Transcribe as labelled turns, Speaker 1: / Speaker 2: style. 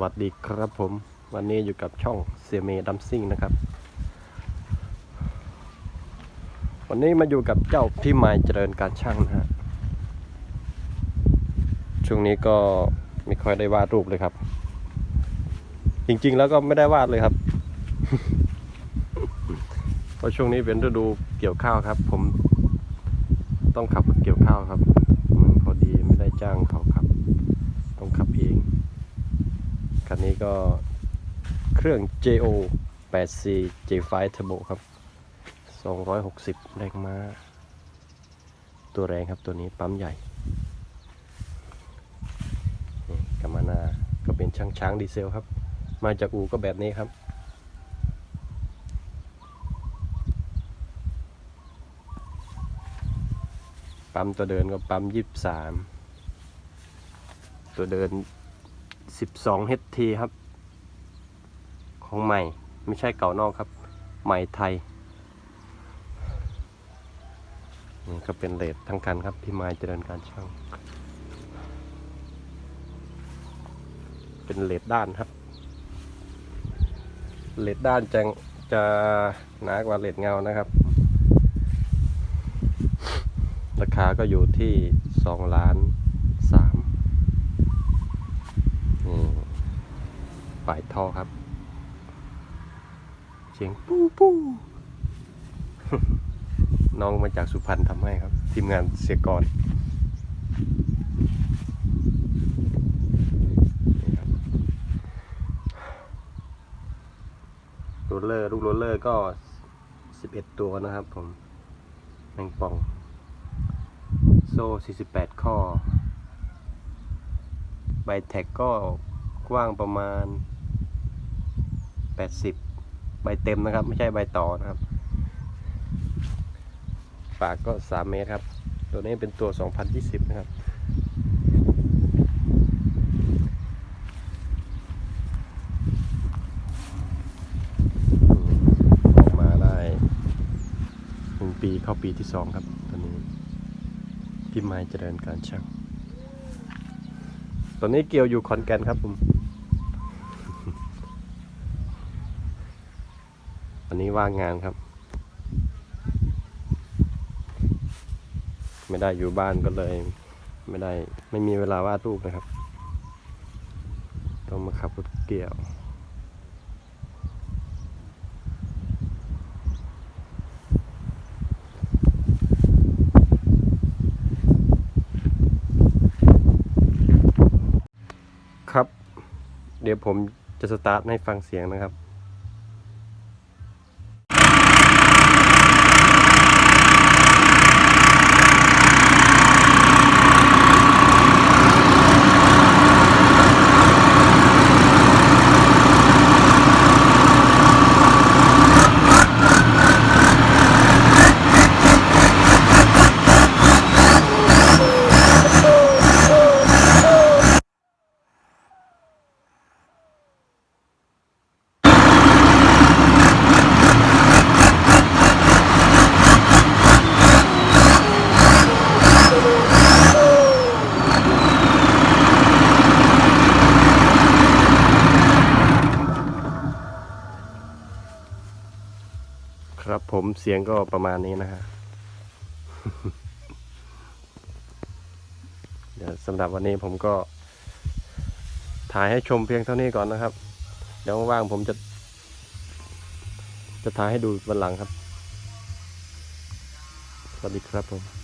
Speaker 1: วัสดีครับผม วันนี้อยู่กับช่องเซียเมดัมซิ่งนะครับ วันนี้มาอยู่กับเจ้าพี่ไม้เจริญการช่างนะฮะช่วงนี้ก็ไม่ค่อยได้วาดรูปเลยครับ จริงๆแล้วก็ไม่ได้วาดเลยครับเพราะช่วงนี้เป็นฤดูเกี่ยวข้าวครับ ผมต้องขับรถเกี่ยวข้าวครับพอดีไม่ได้จ้างเขาขับ ต้องขับเอง คันนี้ก็เครื่อง JO 8C J5 Turbo ครับ 260 แรงม้า ตัวแรงครับตัวนี้ปั๊มใหญ่นี่กามานาก็เป็นช้างช้างดีเซลครับ มาจากอูก็แบบนี้ครับปั๊มตัวเดินก็ปั๊ม23ตัวเดิน 12 HT ครับ ของใหม่ไม่ใช่เก่านอกครับ ใหม่ไทยนี่ก็เป็นเลททั้งคันครับพี่ไม้เจริญการช่าง เป็นเลทด้านครับ เลทด้านจะจะหนากว่าเลทเงานะครับ ราคาก็อยู่ที่ 2 ล้าน3นี่ ฝ่ายท่อครับ เสียงปู้ปู้น้องมาจากสุพรรณทำให้ครับ ทีมงานเสียกรนี่ครับโรลเลอร์ลูกโรลเลอร์ก็ 11 ตัวนะครับผม แมงป่อง โซ่ 48 ข้อ ใบแท็กก็กว้างประมาณ 80 ใบเต็มนะครับ ไม่ใช่ใบต่อนะครับ ฝากก็ 3 เมตรครับ ตัวนี้เป็นตัว 2020 นะครับออกมาได้หนึ่งปีเข้าปีที่สองครับตัวนี้พี่ไม้เจริญการช่างตอนนี้เกี่ยวอยู่ขอนแก่นครับผม วันนี้ว่างงานครับ ไม่ได้อยู่บ้านก็เลย ไม่ได้ไม่มีเวลาวาดรูปนะครับ ต้องมาขับรถเกี่ยวครับ เดี๋ยวผมจะสตาร์ทให้ฟังเสียงนะครับ ครับผมเสียงก็ประมาณนี้นะฮะเดี๋ยวสำหรับวันนี้ผมก็ ถ่ายให้ชมเพียงเท่านี้ก่อนนะครับ เดี๋ยวว่างผมจะ จะถ่ายให้ดูวันหลังครับ สวัสดีครับผม